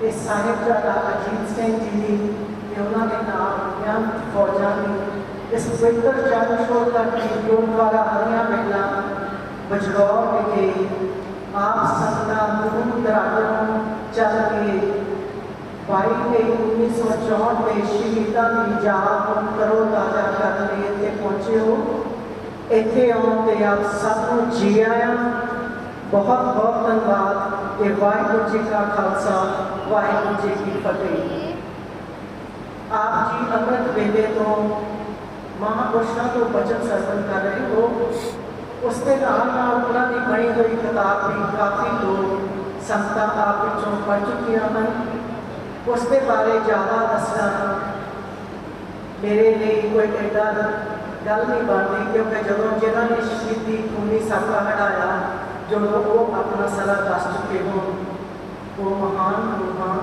ਤੇ ਸਾਹਿਬਜ਼ਾਦਾ ਅਜੀਤ ਸਿੰਘ ਜੀ ਦੀ ਉਹਨਾਂ ਦੇ ਨਾਲ ਬੇਅੰਤ ਫੌਜਾਂ ਦੀ ਇਸ ਪਵਿੱਤਰ ਚਰਨ ਛੋਹ ਦਾ ਗੁਰਦੁਆਰਾ ਹਰੀਆਂ ਮਹਿਲਾ ਬਜਰੌਰ ਵਿਖੇ ਆਪ ਸੰਗਤਾਂ ਦੂਰ ਦਰਾਜੋਂ ਚੱਲ ਕੇ 22 ਮਈ 1964 ਦੇ ਸ਼ਹੀਦਾਂ ਦੀ ਯਾਦ ਕਰੋ ਤਾਜ਼ਾ ਕਰਨ ਲਈ ਇੱਥੇ ਪਹੁੰਚੇ ਹੋ। ਇੱਥੇ ਆਉਣ ਤੇ ਆਪ ਸਭ ਨੂੰ ਜੀ ਆਇਆਂ। ਬਹੁਤ ਬਹੁਤ ਧੰਨਵਾਦ ਕਿ ਵਾਹਿਗੁਰੂ ਜੀ ਕਾ ਖਾਲਸਾ, ਵਾਹਿਗੁਰੂ ਜੀ ਕੀ ਫਤਿਹ। ਆਪ ਜੀ ਅੰਮ੍ਰਿਤ ਵੇਲੇ ਤੋਂ ਮਹਾਂਪੁਰਸ਼ਾਂ ਤੋਂ ਬਚਨ ਸਰਵਨ ਕਰ ਰਹੇ ਹੋ ਉਸ ਦੇ ਨਾਲ ਨਾਲ ਉਹਨਾਂ ਦੀ ਬਣੀ ਹੋਈ ਕਿਤਾਬ ਵੀ ਕਾਫੀ ਲੋਕ ਸੰਗਤਾਂ ਆਪ ਵਿੱਚੋਂ ਪੜ੍ਹ ਚੁੱਕੀਆਂ ਹਨ ਉਸ ਦੇ ਬਾਰੇ ਜ਼ਿਆਦਾ ਦੱਸਣਾ ਮੇਰੇ ਲਈ ਕੋਈ ਐਡਾ ਗੱਲ ਨਹੀਂ ਬਣਦੀ ਕਿਉਂਕਿ ਜਦੋਂ ਜਿਹਨਾਂ ਨੇ ਸ਼ਹੀਦੀ ਖੂਨੀ ਸਾਕਾ ਹਟਾਇਆ ਜਦੋਂ ਉਹ ਆਪਣਾ ਸਾਰਾ ਦੱਸ ਚੁੱਕੇ ਹੋਣ ਉਹ ਮਹਾਨ ਗੁਰੂਆਂ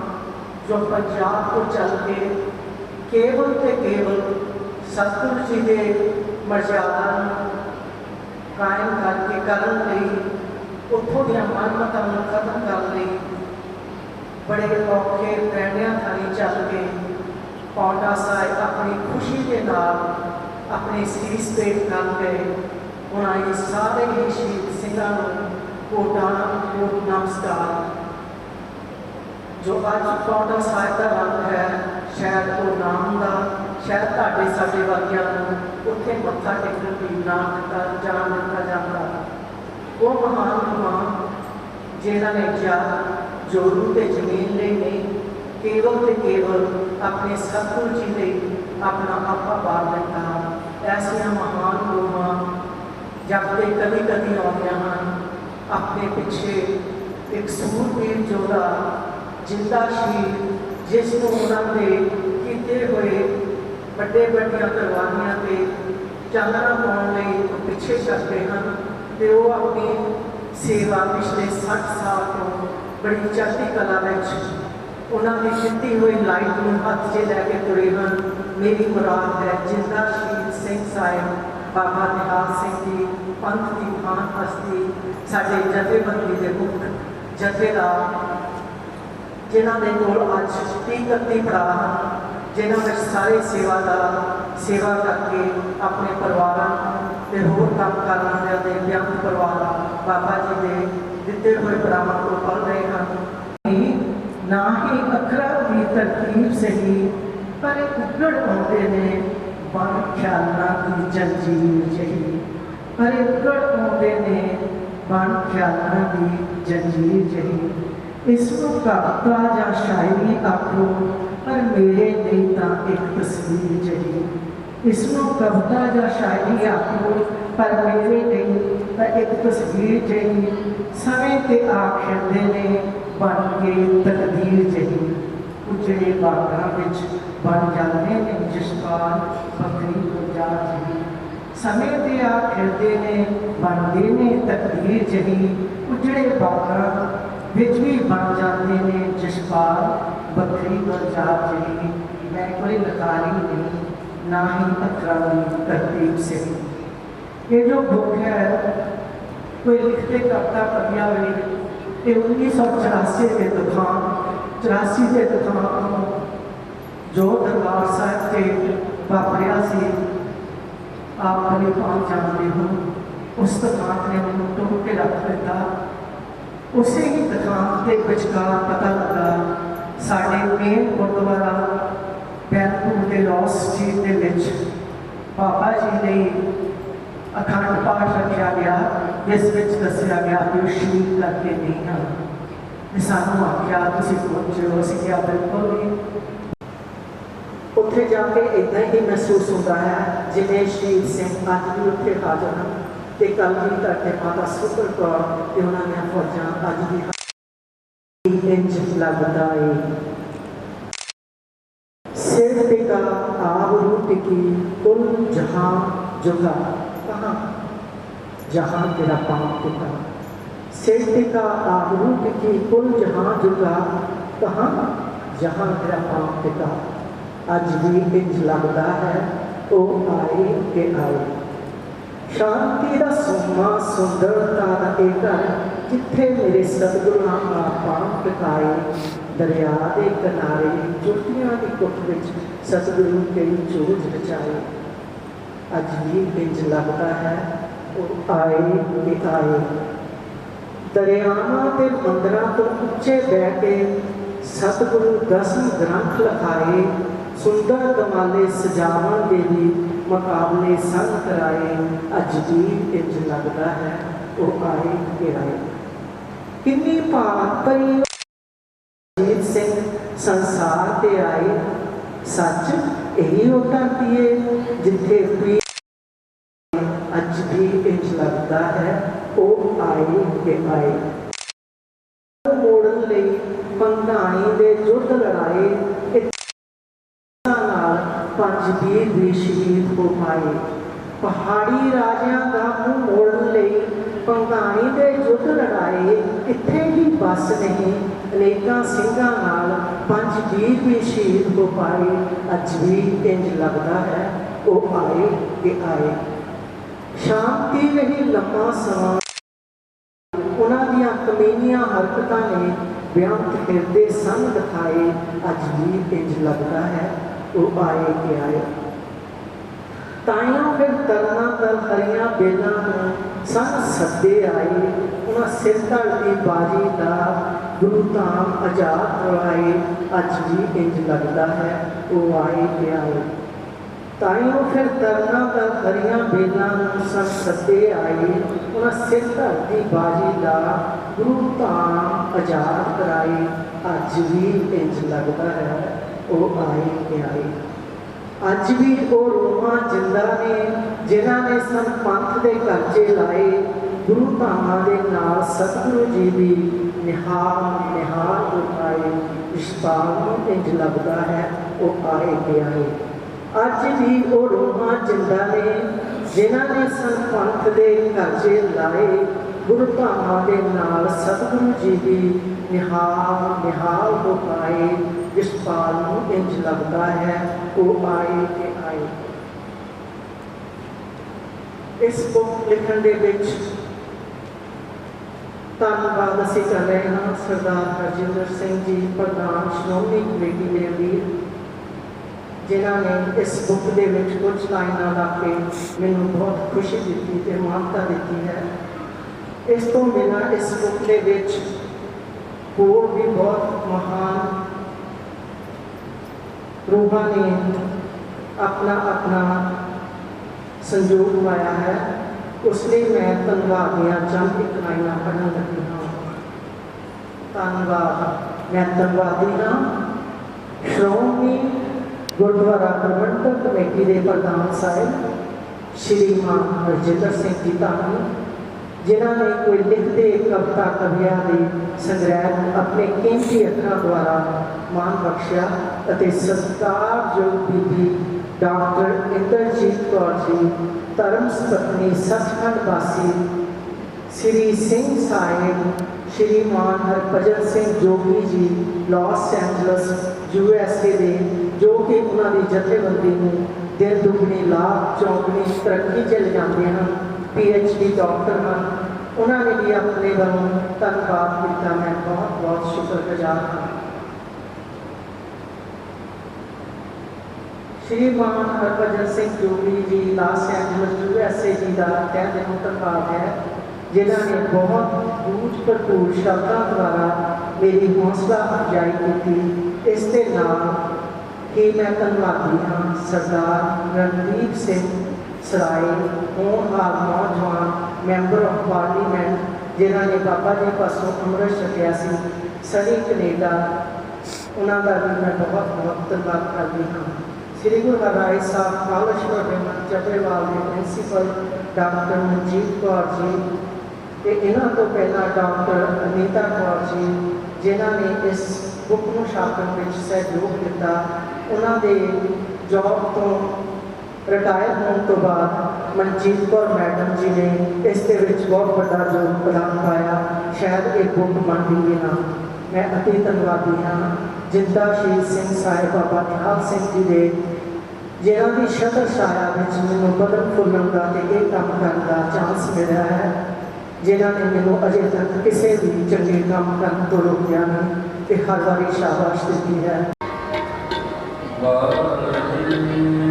ਜੋ ਪੰਜਾਬ ਤੋਂ ਚੱਲ ਕੇ ਕੇਵਲ ਤੇ ਕੇਵਲ ਸਤਿਗੁਰੂ ਜੀ ਦੇ ਮਰਜ਼ਾਦਾਂ ਨੂੰ ਕਾਇਮ ਕਰਕੇ ਕਰਨ ਲਈ, ਉੱਥੋਂ ਦੀਆਂ ਮਨਮਤਾਂ ਨੂੰ ਖਤਮ ਕਰਨ ਲਈ ਬੜੇ ਔਖੇ ਪੈਂਡਿਆਂ ਥਾਲੀ ਚੱਲ ਕੇ ਪੌਂਟਾ ਸਾਹਿਬ ਆਪਣੀ ਖੁਸ਼ੀ ਦੇ ਨਾਲ ਆਪਣੇ ਸੀਸ ਤੇ ਕਰ ਗਏ ਉਹਨਾਂ ਇਹ ਸਾਰੇ ਹੀ ਸ਼ਹੀਦ ਸਿੰਘਾਂ ਨੂੰ ਕੋਟਾ ਕੋਟ ਨਮਸਕਾਰ। ਜੋ ਅੱਜ ਪੌਂਟਾ ਸਾਹਿਬ ਦਾ ਰੰਗ ਹੈ, ਸ਼ਾਇਦ ਉਹ ਨਾਮ ਦਾ ਸ਼ਾਇਦ ਤੁਹਾਡੇ, ਸਾਡੇ ਵਰਗਿਆਂ ਨੂੰ ਉੱਥੇ ਮੱਥਾ ਟੇਕਣ ਦੀ ਨਾ ਦਿੱਤਾ, ਜਾਣ ਦਿੱਤਾ ਜਾਂਦਾ। ਉਹ ਮਹਾਨ ਗੁਰੂਆਂ ਜਿਨ੍ਹਾਂ ਨੇ ਕਿਹਾ, ਜੋਰੂ ਤੇ ਜ਼ਮੀਨ ਲਈ ਨਹੀਂ, ਕੇਵਲ ਤੇ ਕੇਵਲ ਆਪਣੇ ਸਤਿਗੁਰੂ ਜੀ ਲਈ ਆਪਣਾ ਆਪਾ ਬਾਰ ਦਿੱਤਾ। ਐਸੀਆਂ ਮਹਾਨ ਗੁਰੂਆਂ ਜਦ ਤੇ ਕਦੀ ਕਦੀ ਆਉਂਦੀਆਂ ਹਨ। ਆਪਣੇ ਪਿੱਛੇ ਇੱਕ ਸੂਰਬੀਰ ਜੋਧਾ, ਜਿੰਦਾ ਸ਼ਹੀਦ, ਜਿਸ ਨੂੰ ਉਹਨਾਂ ਦੇ ਕੀਤੇ ਹੋਏ ਵੱਡੇ ਵੱਡੀਆਂ ਕੁਰਬਾਨੀਆਂ ਤੇ ਚਾਨਣਾ ਪਾਉਣ ਲਈ ਉਹ ਪਿੱਛੇ ਛੱਡਦੇ ਹਨ ਤੇ ਉਹ ਆਪਣੀ ਸੇਵਾ ਪਿਛਲੇ 60 ਸਾਲ ਤੋਂ ਬੜੀ ਚੜ੍ਹਦੀ ਕਲਾ ਵਿੱਚ ਉਹਨਾਂ ਦੀ ਦਿੱਤੀ ਹੋਈ ਲਾਈਟ ਨੂੰ ਹੱਥ 'ਚ ਲੈ ਕੇ ਤੁਰੇ ਹਨ। ਮੇਰੀ ਮੁਰਾਦ ਹੈ ਜਿੰਦਾ ਸ਼ਹੀਦ ਸਿੰਘ ਸਾਹਿਬ, ਬਾਬਾ ਨਿਹਾਲ ਸਿੰਘ ਜੀ, ਪੰਥ ਦੀ ਮਹਾਨ ਹਸਤੀ, ਸਾਡੇ ਜਥੇਬੰਦੀ ਦੇ ਮੁੱਖ ਜਥੇਦਾਰ, ਜਿਨ੍ਹਾਂ ਦੇ ਕੋਲ ਅੱਜ 30 31 ਭਰਾ ਹਨ। ਜਿਨ੍ਹਾਂ ਵਿੱਚ ਸਾਰੇ ਸੇਵਾਦਾਰ ਸੇਵਾ ਕਰਕੇ ਆਪਣੇ ਪਰਿਵਾਰਾਂ ਤੇ ਹੋਰ ਕੰਮ ਕਰਨ ਵਾਲਿਆਂ ਦੇ ਬਿਆਨ ਪਰਿਵਾਰ ਬਾਬਾ ਜੀ ਦੇ ਦਿੱਤੇ ਹੋਏ ਪਰਾਵਾਂ ਤੋਂ ਪੜ ਰਹੇ ਹਨ। ਨਾ ਹੀ ਅੱਖਰਾਂ ਦੀ ਤਰਤੀਬ ਸਹੀ, ਪਰ ਉੱਗੜ ਆਉਂਦੇ ਨੇ ਬਣ ਖਿਆਲਾਂ ਦੀ ਜੰਜੀਰ ਜਹੀ। ਪਰ ਉੱਗੜ ਆਉਂਦੇ ਨੇ ਬਣ ਖਿਆਲਾਂ ਦੀ ਜੰਜੀਰ ਜਹੀ। ਇਸ ਨੂੰ ਕਵਿਤਾ ਜਾਂ ਸ਼ਾਇਰੀ ਆਖੋ ਪਰ ਮੇਰੇ ਲਈ ਤਾਂ ਇੱਕ ਤਸਵੀਰ ਜਹੀ ਇਸ ਨੂੰ ਕਵਿਤਾ ਜਾਂ ਸ਼ਾਇਰੀ ਆਖੋ ਪਰ ਮੇਰੇ ਲਈ ਤਾਂ ਇੱਕ ਤਸਵੀਰ ਜਹੀ ਸਮੇਂ ਤੇ ਆਖਦੇ ਨੇ, ਬਣ ਕੇ ਤਕਦੀਰ ਜਹੀ ਉਜੜੇ ਬਾਗਾਂ ਵਿੱਚ ਬਣ ਜਾਂਦੇ ਨੇ ਜਸਪਾਲ ਬੱਕਰੀ ਗੁਲਜ਼ਾਰ ਜਹੀ ਸਮੇਂ ਤੇ ਆਖਦੇ ਨੇ, ਬਣਦੇ ਨੇ, ਤਕਦੀਰ ਜਹੀ ਉਜੜੇ ਬਾਗਾਂ ਵਿੱਚ ਵੀ ਬਣ ਜਾਂਦੇ ਨੇ ਜਸਪਾਲ ਬੱਕਰੀ ਗੁਲਜ਼ਾਰ ਜਹੀ ਮੈਂ ਕੋਈ ਲਕਾਰੀ ਨਹੀਂ, ਨਾ ਹੀ ਅੱਖਰਾਂ ਦੀ ਤਰਤੀਬ ਸੇ ਇਹ ਜੋ ਬੁੱਕ ਹੈ, ਕੋਈ ਲਿਖਤੇ ਕਰਤਾ ਪੜਿਆ ਹੋਈ ਇਹ 1984 ਦੇ ਦੁਕਾਨ 84 ਦੇ ਦੁਕਾਨ ਤੋਂ ਜੋ ਦਰਬਾਰ ਸਾਹਿਬ ਤੇ ਵਾਪਰਿਆ ਸੀ, ਆਪ ਬੜੇ ਪਹੁੰਚ ਜਾਂਦੇ ਹੋ। ਉਸ ਦੁਕਾਨ ਨੇ ਮੈਨੂੰ ਟੋਕ ਕੇ ਰੱਖ ਦਿੱਤਾ। ਉਸੇ ਹੀ ਦੁਕਾਨ ਦੇ ਵਿਚਕਾਰ ਪਤਾ ਲੱਗਾ ਸਾਡੇ ਮੇਨ ਗੁਰਦੁਆਰਾ ਬੈਤਪੁਰ ਦੇ ਲੌਸ ਸਟਰੀਟ ਦੇ ਵਿੱਚ ਬਾਬਾ ਜੀ ਲਈ ਅਖੰਡ ਪਾਠ ਰੱਖਿਆ ਗਿਆ। ਜਿਸ ਵਿੱਚ ਦੱਸਿਆ ਗਿਆ ਕਿ ਉਹ ਸ਼ਹੀਦ ਕਰਕੇ ਨਹੀਂ ਹਨ ਤੇ ਸਾਨੂੰ ਆਖਿਆ, ਤੁਸੀਂ ਪਹੁੰਚੋ, ਅਸੀਂ ਕਿਹਾ, ਬਿਲਕੁਲ ਨਹੀਂ ਉੱਥੇ ਜਾ ਕੇ ਇਦਾਂ ਹੀ ਮਹਿਸੂਸ ਹੁੰਦਾ ਹੈ, ਜਿਵੇਂ ਸ਼ਹੀਦ ਸਿੰਘ ਅੱਜ ਵੀ ਉੱਥੇ ਹਾਜ਼ਰ ਹਨ। ਤੇ ਕੱਲ ਵੀ ਤੁਹਾਡੇ ਮਾਤਾ ਸੁਪਰ ਕੌਰ ਤੇ ਉਹਨਾਂ ਦੀਆਂ ਫੌਜਾਂ ਅੱਜ ਵੀ நெஞ்சுலா குதாயே சேர்த்தை का आब रूट की कुल जहाँ जुगा कहाँ जहाँ तेरा पाप टिका सेठते का आब रूट की कुल जहाँ जुगा कहाँ जहाँ तेरा पाप टिका अज भी इंज लगता है ओ आए के आए ਸ਼ਾਂਤੀ ਦਾ ਸੋਮਾ ਸੁੰਦਰਤਾ ਦਾ ਇਹ ਘਰ ਜਿੱਥੇ ਮੇਰੇ ਸਤਿਗੁਰਾਂ ਆਪਾਂ ਟਿਕਾਏ ਦਰਿਆ ਦੇ ਕਿਨਾਰੇ ਜੁੱਤੀਆਂ ਦੀ ਕੁੱਟ ਵਿੱਚ ਸਤਿਗੁਰੂ ਕਈ ਜੋਜ ਰਚਾਏ। ਅੱਜ ਵੀ ਇੰਜ ਲੱਗਦਾ ਹੈ, ਉਹ ਆਏ ਤੇ ਆਏ। ਦਰਿਆਵਾਂ ਤੇ ਮੰਦਰਾਂ ਤੋਂ ਉੱਚੇ ਬਹਿ ਕੇ ਸਤਿਗੁਰੂ ਦਸਮ ਗ੍ਰੰਥ ਲਿਖਾਏ, ਸੁੰਦਰ ਕਮਾਲੇ ਸਜਾਵਣ ਦੇ ਵੀ ਮੁਕਾਬਲੇ ਸੰਗ ਕਰਾਏ ਅੱਜ ਵੀ ਇੰਜ ਲੱਗਦਾ ਹੈ ਉਹ ਆਏ ਕਿ ਆਏ ਕਿੰਨੀ ਭਾਗ ਭਰੀ ਜੀਤ ਸਿੰਘ ਸੰਸਾਰ ਤੇ ਆਏ ਸੱਚ ਇਹੀ ਉਹ ਧਰਤੀ ਹੈ ਜਿੱਥੇ ਕੋਈ ਅੱਜ ਵੀ ਇੰਜ ਲੱਗਦਾ ਹੈ ਉਹ ਆਏ ਕਿ ਆਏ ਉਹ ਮੋੜਨ ਲਈ ਪੰਧਾਣੀ ਦੇ ਯੁੱਧ ਲੜਾਏ ਇਤਨਾ ਨਾਲ ਪੰਜ ਵੀਰ ਵੀ ਸ਼ਹੀਦ ਹੋ ਪਾਏ। ਪਹਾੜੀ ਰਾਜਿਆਂ ਦਾ ਮੂੰਹ ਮੋੜਨ ਲਈ ਪੰਗਾਣੀ ਦੇ ਯੁੱਧ ਲੜਾਏ ਕਿੱਥੇ ਹੀ ਬਸ ਨਹੀਂ, ਅਨੇਕਾਂ ਸਿੰਘਾਂ ਨਾਲ ਪੰਜ ਵੀਰ ਵੀ ਸ਼ਹੀਦ ਹੋ ਪਾਏ। ਅੱਜ ਵੀ ਇੰਜ ਲੱਗਦਾ ਹੈ, ਉਹ ਆਏ ਕਿ ਆਏ। ਸ਼ਾਂਤੀ ਨਹੀਂ ਲੰਮਾ ਸਮਾਂ, ਉਹਨਾਂ ਦੀਆਂ ਕਮੀਨੀਆਂ ਹਰਕਤਾਂ ਨੇ ਬਿਆੰਤ ਹਿਰਦੇ ਸੰਗ ਦਿਖਾਏ। ਅੱਜ ਵੀ ਇੰਜ ਲੱਗਦਾ ਹੈ ਉਹ ਆਏ ਕਿ ਆਏ। ਤਾਈਆਂ ਫਿਰ ਤਰਨਾ ਤਲ ਹਰੀਆਂ ਬੇਲਾਂ ਨੂੰ ਸੰਗ ਸੱਦੇ ਆਏ। ਉਹਨਾਂ ਸਿਰ ਧੜ ਦੀ ਬਾਜੀ ਦਾ ਗੁਰੂ ਧਾਮ ਆਜ਼ਾਦ ਕਰਵਾਏ ਅੱਜ ਵੀ ਇੰਜ ਲੱਗਦਾ ਹੈ, ਉਹ ਆਏ ਕਿ ਆਏ। ਤਾਈਓ ਫਿਰ ਤਰਨਾ ਦਾ ਹਰੀਆਂ ਬੇਲਾਂ ਨੂੰ ਸੰਗ ਸੱਦੇ ਆਏ। ਉਹਨਾਂ ਸਿਰ ਧੜ ਦੀ ਬਾਜੀ ਦਾ ਗੁਰੂ ਧਾਮ ਆਜ਼ਾਦ ਕਰਾਏ। ਅੱਜ ਵੀ ਇੰਜ ਲੱਗਦਾ ਹੈ। ਉਹ ਆਏ ਕਿ ਅੱਜ ਵੀ ਉਹ ਰੋਹਾਂ ਜਿੰਦਾ ਨੇ, ਜਿਨ੍ਹਾਂ ਨੇ ਸਨ ਪੰਥ ਦੇ ਕਰਜ਼ੇ ਲਾਏ, ਗੁਰੂ ਧਾਮਾਂ ਦੇ ਨਾਲ ਸਤਿਗੁਰੂ ਜੀ ਵੀ ਨਿਹਾਲ ਨਿਹਾਲ ਉਠਾਏ ਇਸ਼ਤਾਰ ਨੂੰ ਇੰਜ ਲੱਗਦਾ ਹੈ, ਉਹ ਆਏ ਕਿ ਅੱਜ ਵੀ ਉਹ ਰੋਹਾਂ ਜਿੰਦਾ ਨੇ, ਜਿਨ੍ਹਾਂ ਨੇ ਸਨ ਪੰਥ ਦੇ ਕਰਜ਼ੇ ਲਾਏ, ਗੁਰੂ ਧਾਮਾਂ ਦੇ ਨਾਲ ਸਤਿਗੁਰੂ ਜੀ ਦੀ ਨਿਹਾਲ ਨਿਹਾਲ ਹੋ ਪਾਏ ਜਿਸ ਪਾਲ ਨੂੰ ਇੰਜ ਲੱਗਦਾ ਹੈ, ਉਹ ਆਏ ਤੇ ਆਏ। ਇਸ ਬੁੱਕ ਲਿਖਣ ਦੇ ਵਿੱਚ ਧੰਨਵਾਦ ਅਸੀਂ ਕਰ ਰਹੇ ਹਾਂ ਸਰਦਾਰ ਹਰਜਿੰਦਰ ਸਿੰਘ ਜੀ, ਪ੍ਰਧਾਨ ਸ਼੍ਰੋਮਣੀ ਕਮੇਟੀ ਦੇ ਅਮੀਰ, ਜਿਨ੍ਹਾਂ ਨੇ ਇਸ ਬੁੱਕ ਦੇ ਵਿੱਚ ਕੁਝ ਲਾਈਨਾਂ ਲਾ ਕੇ ਮੈਨੂੰ ਬਹੁਤ ਖੁਸ਼ੀ ਦਿੱਤੀ ਤੇ ਮਾਨਤਾ ਦਿੱਤੀ ਹੈ। ਇਸ ਤੋਂ ਬਿਨਾਂ ਇਸ ਬੁੱਕ ਦੇ ਵਿੱਚ ਹੋਰ ਵੀ ਬਹੁਤ ਮਹਾਨ ਰੂਹਾਂ ਨੇ ਆਪਣਾ ਆਪਣਾ ਸੰਯੋਗ ਪਾਇਆ ਹੈ। ਉਸ ਲਈ ਮੈਂ ਧੰਨਵਾਦ ਦੀਆਂ। ਚੰਦ ਇੱਕ ਲਾਈਨਾਂ ਲੱਗੀ ਹਾਂ ਧੰਨਵਾਦ। ਮੈਂ ਧੰਨਵਾਦੀ ਹਾਂ। ਸ਼੍ਰੋਮਣੀ ਗੁਰਦੁਆਰਾ ਪ੍ਰਬੰਧਕ ਕਮੇਟੀ ਦੇ ਪ੍ਰਧਾਨ ਸਾਹਿਬ, ਸ਼੍ਰੀ ਮਾਨ ਹਰਜਿੰਦਰ ਸਿੰਘ ਜੀ ਧਾਮੀ ਜਿਨ੍ਹਾਂ ਨੇ ਕੋਈ ਲਿਖਦੇ ਕਵਿਤਾ ਕਵੀਆਂ ਦੇ ਸੰਗ੍ਰਹਿ ਆਪਣੇ ਕੀਮਤੀ ਅੱਖਾਂ ਦੁਆਰਾ ਮਾਨ ਬਖਸ਼ਿਆ ਅਤੇ ਸਤਿਕਾਰਯੋਗ ਬੀਬੀ ਡਾਕਟਰ ਇੰਦਰਜੀਤ ਕੌਰ ਜੀ, ਧਰਮ ਪਤਨੀ ਸੱਚਖੰਡ ਵਾਸੀ ਸ੍ਰੀ ਸਿੰਘ ਸਾਹਿਬ, ਸ਼੍ਰੀ ਮਾਨ Harbhajan Singh Jogi ji, Los Angeles, U S A ਦੇ, ਜੋ ਕਿ ਉਹਨਾਂ ਦੀ ਜਥੇਬੰਦੀ ਨੂੰ ਦਿਨ ਦੁਗਣੀ, ਲਾਭ ਚੌਗਣੀ ਤਰੱਕੀ ਚ ਲਿਜਾਂਦੇ ਹਨ। ਪੀ ਐਚ ਡੀ ਡਾਕਟਰ ਹਨ ਉਹਨਾਂ ਨੇ ਵੀ ਆਪਣੇ ਵੱਲੋਂ ਧੰਨਵਾਦ ਕੀਤਾ। ਮੈਂ ਬਹੁਤ ਬਹੁਤ ਸ਼ੁਕਰਗੁਜ਼ਾਰ ਹਾਂ। ਸ਼੍ਰੀ ਮਾਨ Harbhajan Singh Jogi ji, Los Angeles U S A ji ਦਾ ਤਹਿ ਦਿਲੋਂ ਧੰਨਵਾਦ ਹੈ, ਜਿਨ੍ਹਾਂ ਨੇ ਬਹੁਤ ਦੂਜ ਭਰਪੂਰ ਸ਼ਬਦਾਂ ਦੁਆਰਾ ਮੇਰੀ ਹੌਸਲਾ ਅਫਜ਼ਾਈ ਕੀਤੀ। ਇਸ ਦੇ ਨਾਲ ਹੀ ਮੈਂ ਧੰਨਵਾਦੀ ਹਾਂ ਸਰਦਾਰ ਰਣਦੀਪ ਸਿੰਘ ਸਰਾਏ ਹੋਣਹਾਰ ਨੌਜਵਾਨ ਮੈਂਬਰ ਆਫ ਪਾਰਲੀਮੈਂਟ, ਜਿਨ੍ਹਾਂ ਨੇ ਬਾਬਾ ਜੀ ਪਾਸੋਂ ਅੰਮ੍ਰਿਤ ਛਕਿਆ ਸੀ। ਸਨੀ ਕੈਨੇਡਾ, ਉਹਨਾਂ ਦਾ ਵੀ ਮੈਂ ਬਹੁਤ ਬਹੁਤ ਧੰਨਵਾਦ ਕਰਦੀ ਹਾਂ। ਸ੍ਰੀ ਗੁਰੂ ਹਰਿਰਾਏ ਸਾਹਿਬ ਕਾਲਜ ਪ੍ਰਬੰਧਕ ਚੱਬੇਵਾਲ ਦੇ ਪ੍ਰਿੰਸੀਪਲ ਡਾਕਟਰ ਮਨਜੀਤ ਕੌਰ ਜੀ ਤੇ ਇਹਨਾਂ ਤੋਂ ਪਹਿਲਾਂ ਡਾਕਟਰ ਅਨੀਤਾ ਕੌਰ ਜੀ, ਜਿਨ੍ਹਾਂ ਨੇ ਇਸ ਬੁੱਕ ਨੂੰ ਛਾਪਣ ਵਿੱਚ ਸਹਿਯੋਗ ਦਿੱਤਾ। ਉਹਨਾਂ ਦੇ ਜੌਬ ਤੋਂ ਰਿਟਾਇਰ ਹੋਣ ਤੋਂ ਬਾਅਦ ਮਨਜੀਤ ਕੌਰ ਮੈਡਮ ਜੀ ਨੇ ਇਸ ਦੇ ਵਿੱਚ ਬਹੁਤ ਵੱਡਾ ਯੋਗ ਪ੍ਰਦਾਨ ਪਾਇਆ। ਸ਼ਾਇਦ ਇਹ ਬੁੱਕ ਬਣਦੀ ਵੀ ਨਾ। ਮੈਂ ਅਤੀ ਧੰਨਵਾਦੀ ਹਾਂ ਜਿੰਦਾ ਸ਼ਹੀਦ ਸਿੰਘ ਸਾਹਿਬ ਬਾਬਾ ਨਿਹਾਲ ਸਿੰਘ ਜੀ ਦੇ, ਜਿਨ੍ਹਾਂ ਦੀ ਸ਼ਤਰ ਛਾਇਆ ਵਿੱਚ ਮੈਨੂੰ ਬਦਲ ਫੁੱਲਣ ਦਾ ਤੇ ਇਹ ਕੰਮ ਕਰਨ ਦਾ ਚਾਂਸ ਮਿਲਿਆ ਹੈ, ਜਿਨ੍ਹਾਂ ਨੇ ਮੈਨੂੰ ਅਜੇ ਤੱਕ ਕਿਸੇ ਵੀ ਚੰਗੇ ਕੰਮ ਕਰਨ ਤੋਂ ਰੋਕਿਆ ਨਹੀਂ ਤੇ ਹਰ ਵਾਰੀ ਸ਼ਾਬਾਸ਼ ਦਿੱਤੀ ਹੈ। ਜਿਨਾਂ